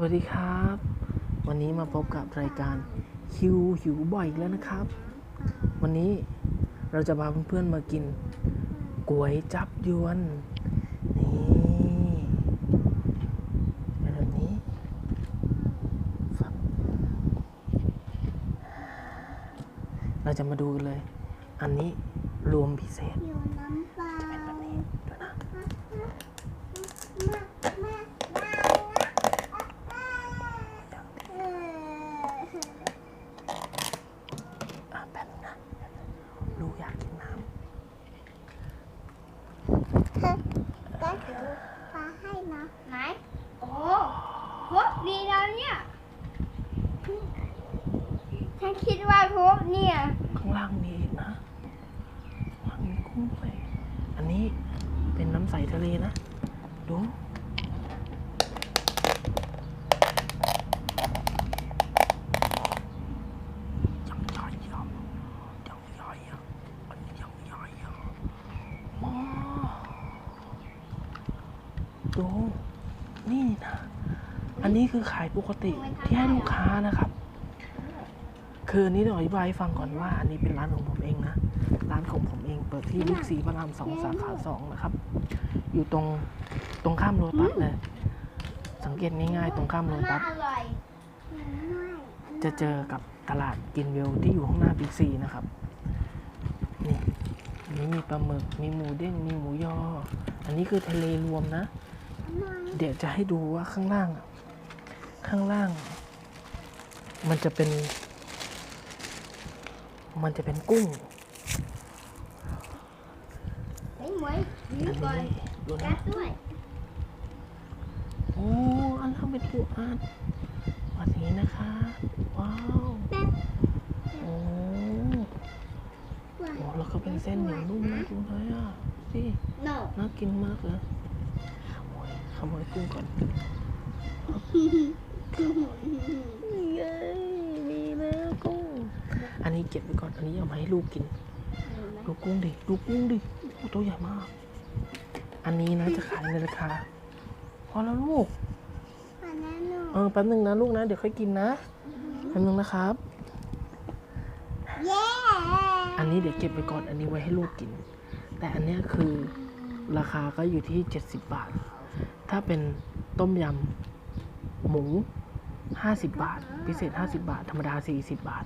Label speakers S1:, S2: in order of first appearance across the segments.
S1: สวัสดีครับ วันนี้มาพบกับรายการคิวหิวบ่อยอีกแล้วนะครับ วันนี้เราจะพาเพื่อนๆมากินก๋วยจับยวนนี่แบบนี้เราจะมาดูกันเลย อันนี้รวมพิเศษ
S2: อยู่น้ำเปล่า
S1: เป็นแบบนี้ดูนะ
S2: เออ
S1: อะแป๊บนึงนะลูกอยากกินน้
S2: ก็เดี๋ยวปลาให้นะ
S3: ไหน โอ้พบดีแล้วเนี่ย ฉันคิดว่าพบเนี่ยำ
S1: ข้างล่างมีอีกนะข้างล่างมีกุ้งด้วยอันนี้เป็นน้ำใส ทะเลนะ ดูยังใหญ่อะยังใหญ่อะอันนี้ยังใหญ่อะว้าวดู นี่นะ อันนี้คือขายปกติที่ให้ลูกค้านะครับ คืออันนี้ต้องอธิบายให้ฟังก่อนว่า อันนี้เป็นร้านของผมเองนะ ร้านของผมเองเปิดที่บิ๊กซีพระรามสองสาขาสองนะครับ อยู่ตรงตรงข้ามโลตัสเลย สังเกตง่ายๆ ตรงข้ามโล
S3: มัน
S1: ตั
S3: น่า
S1: ส
S3: อร่อย
S1: จะเจอกับตลาดกินเวลที่อยู่ข้างหน้าบิ๊กซีนะครับ นี่อันนี้มีปลาหมึก มีหมูเด้ง มีหมูยอ อันนี้คือทะเลรวมนะ เดี๋ยวจะให้ดูว่าข้างล่างอะข้างล่าง มันจะเป็น มันจะเป็นกุ้ง
S3: เฮ้ยหมวย
S1: อัน
S3: นี่ก่อน
S1: นี้ ดู
S3: กั
S1: นะ
S3: ดด้วย
S1: โอ้อันล่างเป็นปูอัดแบบนี้นะคะ ว้าว
S2: แป๊บ
S1: โอ้โหแล้วก็เป็นเส้นเหนียวนุ่มนะดูเลยอะสิ
S3: โน
S1: น่ากินมากเลยโอ้ยขโมยกุ้งก่อนเย้มีแล้วกุ้ง อันนี้เก็บไว้ก่อน อันนี้เอามาให้ลูกกินดูกุ้งดิดูกุ้งดิโอ้ตัวใหญ่มาก อันนี้นะจะขายในราคาพอแล้วลูก
S2: ปลาแน่น
S1: เออแป๊บนึงนะลูกนะ เดี๋ยวค่อยกินนะแป๊บนึงนะครับ
S2: เย้
S1: อันนี้เดี๋ยวเก็บไปก่อนอันนี้ไว้ให้ลูกกิน แต่อันเนี้ยคือราคาก็อยู่ที่ 70 บาท ถ้าเป็นต้มยำหมู 50 บาท พิเศษ 50 บาท ธรรมดา 40 บาท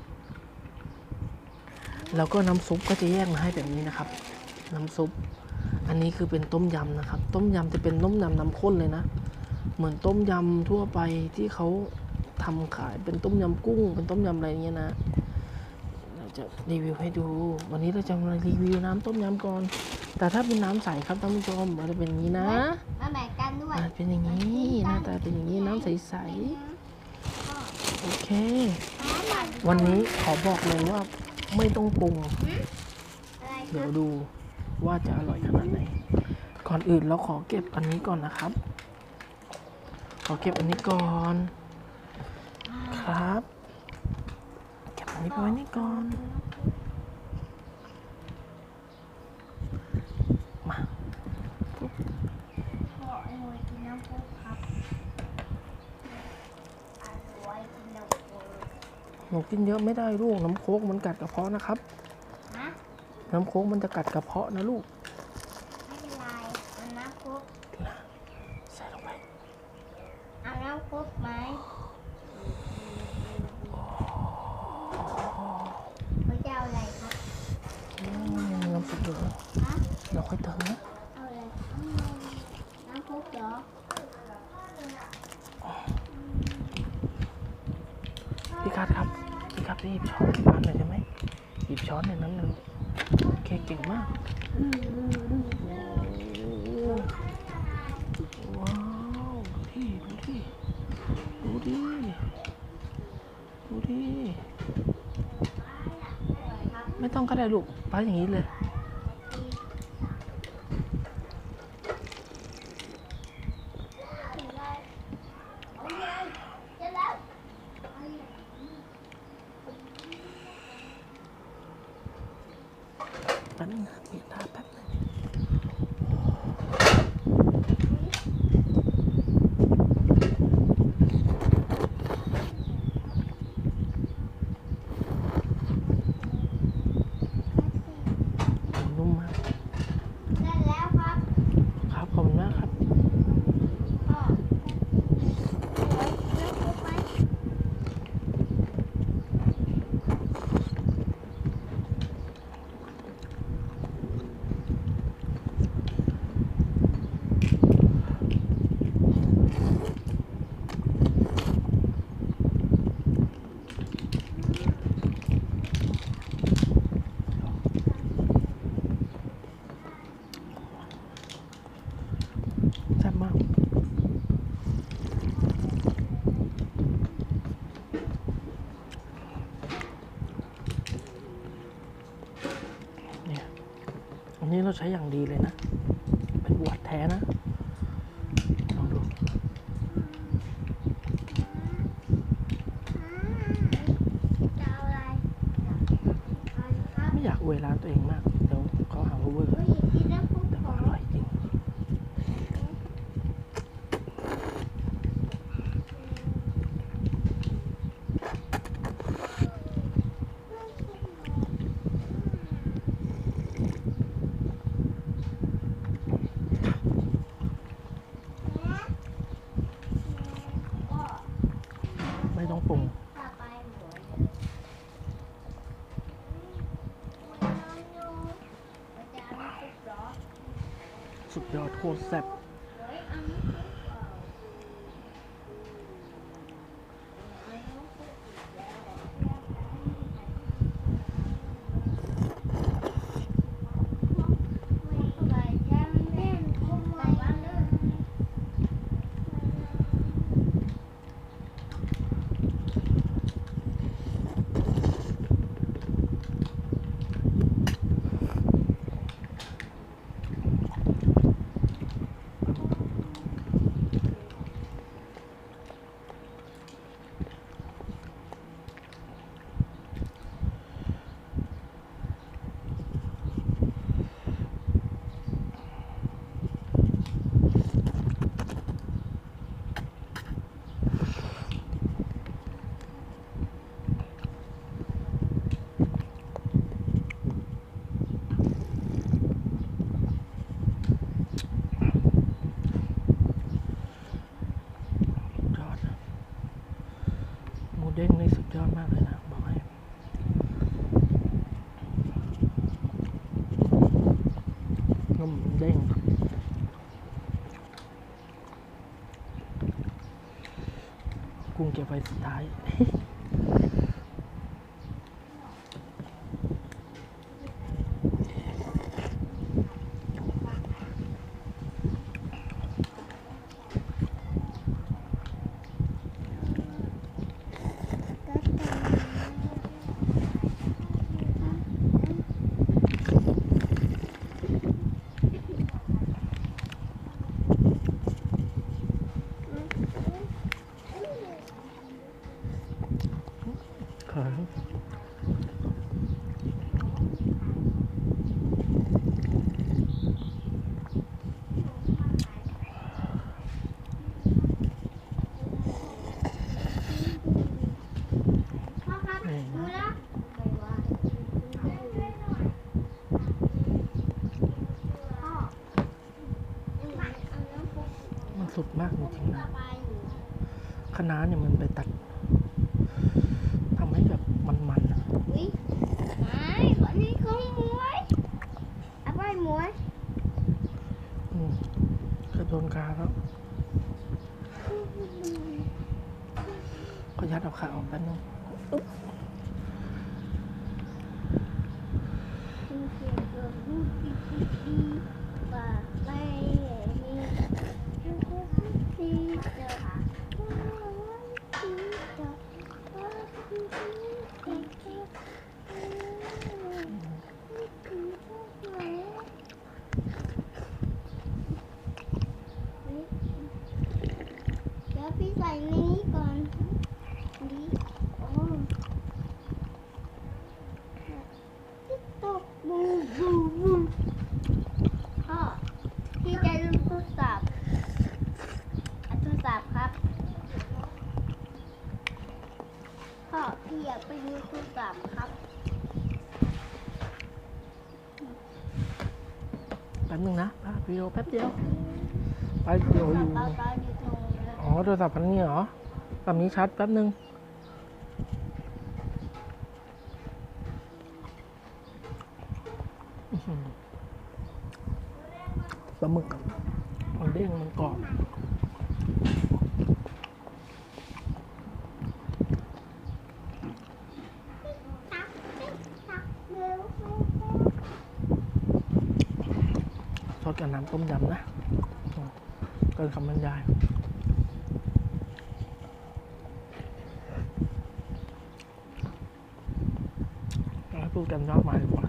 S1: แล้วก็น้ำซุปก็จะแยกมาให้แบบนี้นะครับ น้ำซุป อันนี้คือเป็นต้มยำนะครับ ต้มยำจะเป็นต้มยำน้ำข้นเลยนะ เหมือนต้มยำทั่วไปที่เขาทำขายเป็นต้มยำกุ้ง เป็นต้มยำอะไรเงี้ยนะ เราจะรีวิวให้ดู วันนี้เราจะมารีวิวน้ำต้มยำก่อน แต่ถ้าเป็นน้ำใสครับท่านผู้ชมมันจะเป็นอย่างนี้นะ
S3: มาแบ่งกันด้วย
S1: มันเป็นอย่างนี้หน้าตาเป็นอย่างนี้น้ำใสๆโอเค วันนี้ขอบอกเลยว่าไม่ต้องปรุง
S3: อะไรค
S1: เดี๋
S3: รั
S1: ยว
S3: บ
S1: ดู ว่าจะอร่อยขนาดไหน ก่อนอื่นเราขอเก็บอันนี้ก่อนนะครับ ขอเก็บอันนี้ก่อน ครับ เก็บอันนี้ไปไว้นี่ก่อน มา
S3: ขออร่อยกินน้ำพุครับอร่อยกินน้ำพุ
S1: หนูกินเยอะไม่ได้ลูกน้ำโค้กมันกัดกระเพาะนะครับ น้ำโค้กมันจะกัดกระเพาะนะลูก
S3: ไม่เป็นไรเอาน้ำพุ
S1: ใส่ลงไป
S3: เอาน้ำพุไหมเขาจะเอาอะไรครับ
S1: อืมน้ำซุปเหลือ
S3: ฮะ
S1: เราค่อยเติมนะ
S3: เอาอะไรน้ำพุเหรอ
S1: พี่คัทครับ พี่คัทหยิบช้อนเก็บน้ำหน่อยได้ไหมหยิบช้อนในนั้นเลยโเคเก่งมากว้าวดูดิดูดิดูดิดูดิ ไม่ต้องก็ได้ลูกไปอย่างนี้เลย แป๊บนึงนะเปลี่ยนท่าแป๊บนึง นี้ เราใช้อย่างดีเลยนะ เป็นบวชแท้นะลองดู
S2: ไม่
S1: อยากเวลาตัวเองมาก เดี๋ยวเขาหาว่าเวอร์
S2: เฮ้ยกินแล้วปุ๊บ
S1: แต่
S2: ข
S1: ว่า
S2: อ
S1: อร่อยจริง ไม่ต้องปรุง
S2: พาไปหมดจะเอาซุปเหรอ
S1: สุดยอดโคตรแซ่บ
S2: เฮ้ยเอาน้ำซุปเปล่าเอาน้ำซุปอีกแล้วไม่เข้าไปแค่แม่นคุมไว้เลย
S1: ยอดนะหมูเด้งนี่สุดยอดมากเลยนะ บอกให้นุ่มเด้ง กุ้ง เก็บไว้สุดท้าย
S2: ก็ต
S1: เขิน
S2: พ่อครับ
S1: นี่
S2: ดู
S1: นะ
S2: นะไปว่าพ่อยังไงเอาน้ำซุป
S1: มันสุดมากจริงๆนะ
S2: ไปอยู่
S1: คะน้าเนี่ยมันไปตัดทำให้แบบมันๆอะ
S2: อุ้ยไม่คนนี้เขาหมวยเอาไปหมวย
S1: อืมกระโดนกาแล้วก็ยัดเอาขาออกแป๊บนึง
S2: ว่าไม่มีที่จะเดี๋ยวพี่ใส่ในนี้ก่อนนี่โอ้ตกบูบูบู พ่อพี่จะลืมโทรศัพท์เอาโทรศัพท์ครับ พ่อพี่อยากไปดูโทรศัพท์ครับ
S1: แป๊บนึงนะอะวิดีโอแป๊บเดียวไปเดี๋ยวอยู่
S2: เบาๆอยู่ตรงนี้
S1: อ๋อโทรศัพท์พันนี้เหรอแบบนี้ชัดแป๊บนึง อื้อหือปลาหมึกอะมันเด้งมันกรอบ
S2: ตักตักเร็ว
S1: ทอด กับน้ำต้มยำนะเกินคำบรรยาย เอาให้พูดกันยอดมาดีกว่า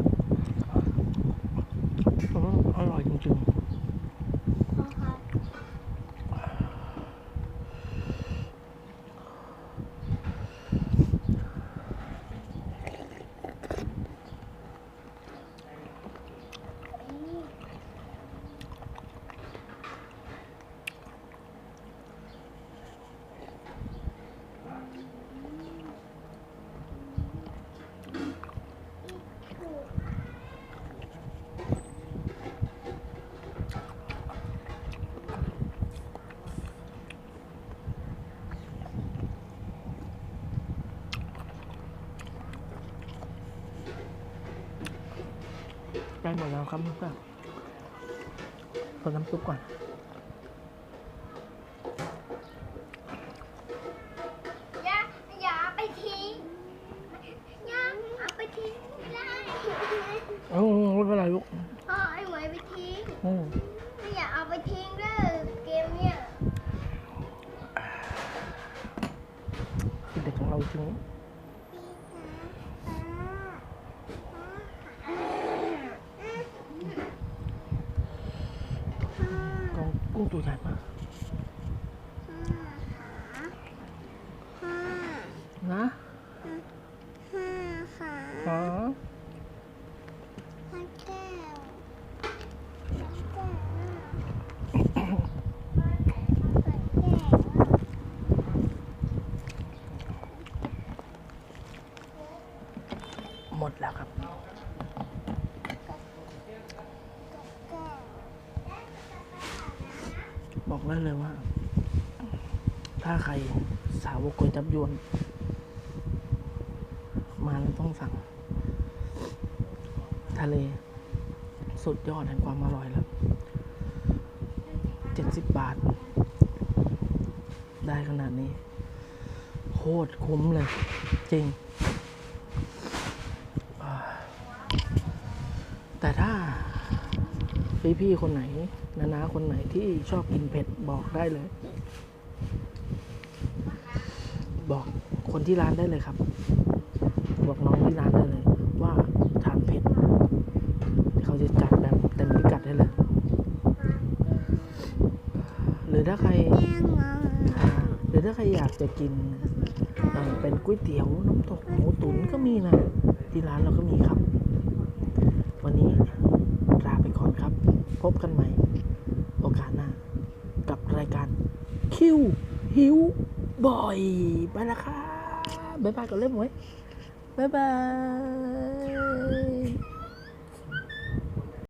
S1: ผม หมดแล้วครับเพื่อนขอน้ำซุปก่อน
S3: อย่าอย่าเอาไปทิ้งอย่าเอาไปทิ้งไม่ได้
S1: เออไม่เป็นไรลูก
S3: พ่อไอ้หมวยไปทิ้ง
S1: อืม
S3: ไม่อย่าเอาไปทิ้งเด้อเกมเนี่ย
S1: คือเด็กของเราจริง กองกุ้งตัวใหญ่มากนะ
S2: ห้าขา
S1: ฮะ
S2: ห้าแก้วห้าแก้วห้าแก้ว
S1: หมดแล้วครับ บอกได้เลยว่า ถ้าใครสาวกก๋วยจับยวน มาแล้วต้องสั่ง ทะเล สุดยอดแห่งความอร่อยแล้วเจ็ดสิบบาท ได้ขนาดนี้ โคตรคุ้มเลย จริง แต่ถ้า พี่ๆคนไหนนานาคนไหนที่ชอบกินเผ็ดบอกได้เลย บอกคนที่ร้านได้เลยครับ บอกน้องที่ร้านได้เลย ว่าทานเผ็ดเขาจะจัดแบบเต็มพิกัดให้เลย หรือถ้าใคร หรือถ้าใครอยากจะกินเป็นก๋วยเตี๋ยวน้ำตกหมูตุ๋นก็มีนะ ที่ร้านเราก็มีครับ วันนี้ลาไปก่อนครับ พบกันใหม่ โอกาสหน้า กับรายการคิวหิวบ่อยไปละครับบ๊ายบายก่อนเล่มไว้บ๊ายบาย